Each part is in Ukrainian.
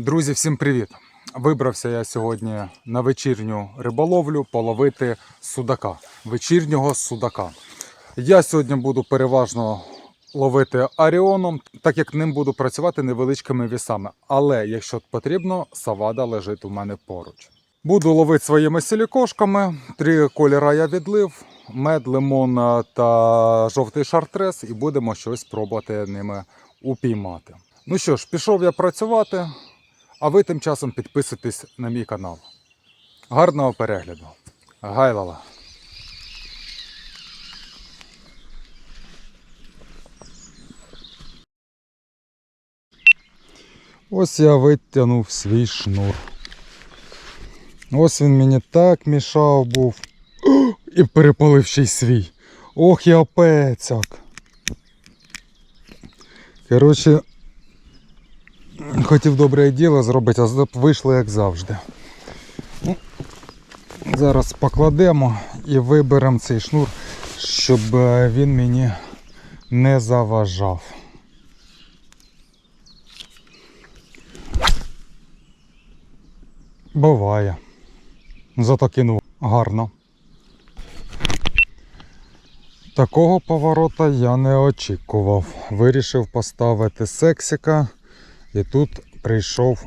Друзі, всім привіт! Вибрався я сьогодні на вечірню риболовлю половити судака, вечірнього судака. Я сьогодні буду переважно ловити аріоном, так як ним буду працювати невеличкими вісами. Але якщо потрібно, савада лежить у мене поруч. Буду ловити своїми сілікошками. Три кольора я відлив: мед, лимон та жовтий шартрес, і будемо щось пробувати ними упіймати. Ну що ж, пішов я працювати, а ви тим часом підписуйтесь на мій канал. Гарного перегляду. Гайлала. Ось я витягнув свій шнур. Ось він мені так мішав був. І перепалив ще й свій. Ох, я пецяк. Коротше, хотів добре діло зробити, а вийшло як завжди. Ну, Зараз покладемо і виберемо цей шнур, щоб е, він мені не заважав. Буває. Зато кинув гарно. Такого поворота я не очікував. Вирішив поставити сексіка, і тут прийшов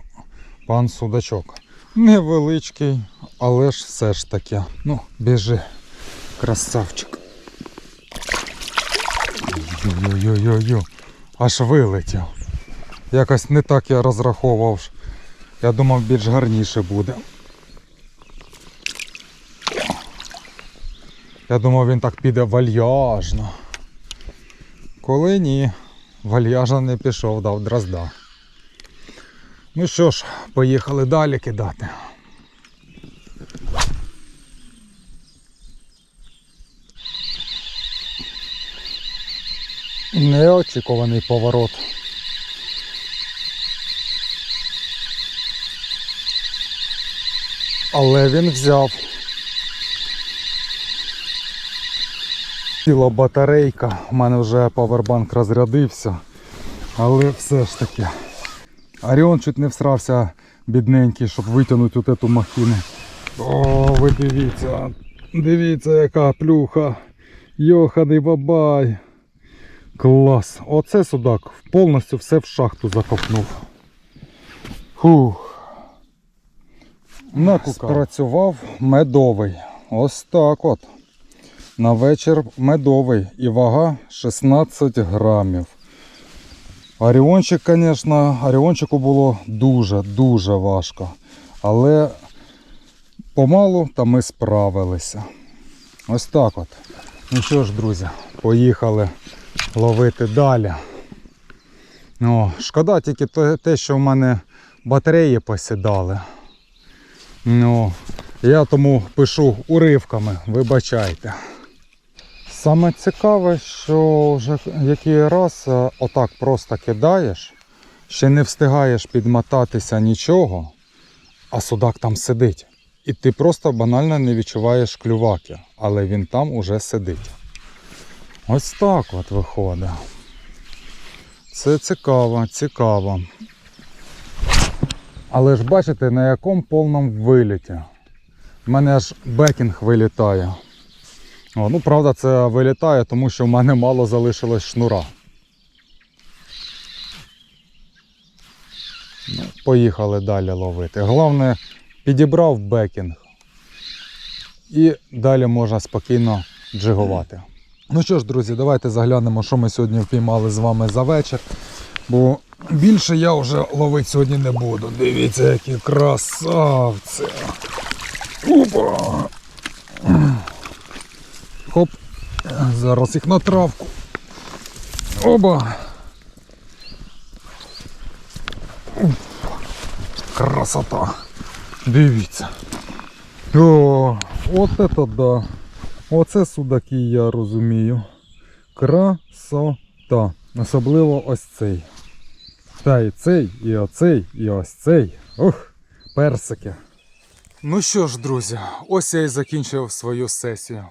пан судачок. Невеличкий, але ж все ж таки. Ну, біжи, красавчик. Йо-йо-йо-йо. Аж вилетів. Якось не так я розраховував. Я думав більш гарніше буде. Я думав він так піде вальяжно. Коли ні, вальяжно не пішов, дав дрозда. Ну що ж, поїхали далі кидати. Неочікуваний поворот. Але він взяв. Ціла батарейка, у мене вже павербанк розрядився, але все ж таки. Оріон чуть не всрався бідненький, щоб витягнути от эту махину. О, ви дивіться, дивіться, яка плюха. Йоханий бабай. Клас. Оце судак повністю все в шахту закопнув. Фух. Спрацював медовий. Ось так от. На вечір медовий і вага 16 грамів. Оріончик, звісно, оріончику було дуже-дуже важко. Але помалу та ми справилися. Ось так от. Ну що ж, друзі, поїхали ловити далі. О, шкода тільки те- що в мене батареї посідали. Ну, я тому пишу уривками, вибачайте. Саме цікаве, що вже який раз е, отак просто кидаєш, ще не встигаєш підмотатися нічого, а судак там сидить. І ти просто банально не відчуваєш клюваки, але він там уже сидить. Ось так от виходить. Це цікаво, цікаво. Але ж бачите, на якому повному виліті. У мене аж бекінг вилітає. О, ну, правда, це вилітає, тому що в мене мало залишилось шнура. Ну, поїхали далі ловити. Головне, підібрав бекінг. І далі можна спокійно джигувати. Ну що ж, друзі, давайте заглянемо, що ми сьогодні впіймали з вами за вечір. Бо більше я вже ловити сьогодні не буду. Дивіться, які красавці. Опа! Хоп. Зараз їх на травку. Оба. Красота. Дивіться. О, от это да. Оце судаки, я розумію. Красота. Особливо ось цей. Та і цей, і оцей, і ось цей. Ух, персики. Ну що ж, друзі, ось я і закінчив свою сесію.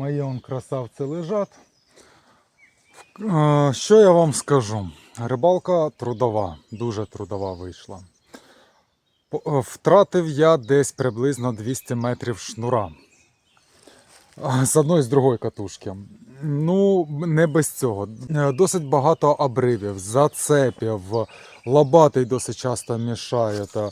Мої он красавці лежать. Що я вам скажу? Рибалка трудова, дуже трудова вийшла. Е, Втратив я десь приблизно 200 метрів шнура. З одної з другої катушки. Ну, не без цього. Е, Досить багато обривів, зацепів, лобатий досить часто мішає. Та...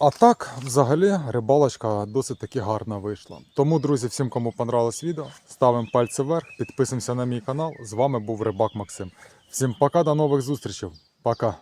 А так, взагалі, рибалочка досить таки гарна вийшла. Тому, друзі, всім, кому понравилось відео, ставимо пальці вверх, підписуємося на мій канал. З вами був Рибак Максим. Всім пока, до нових зустрічей. Пока.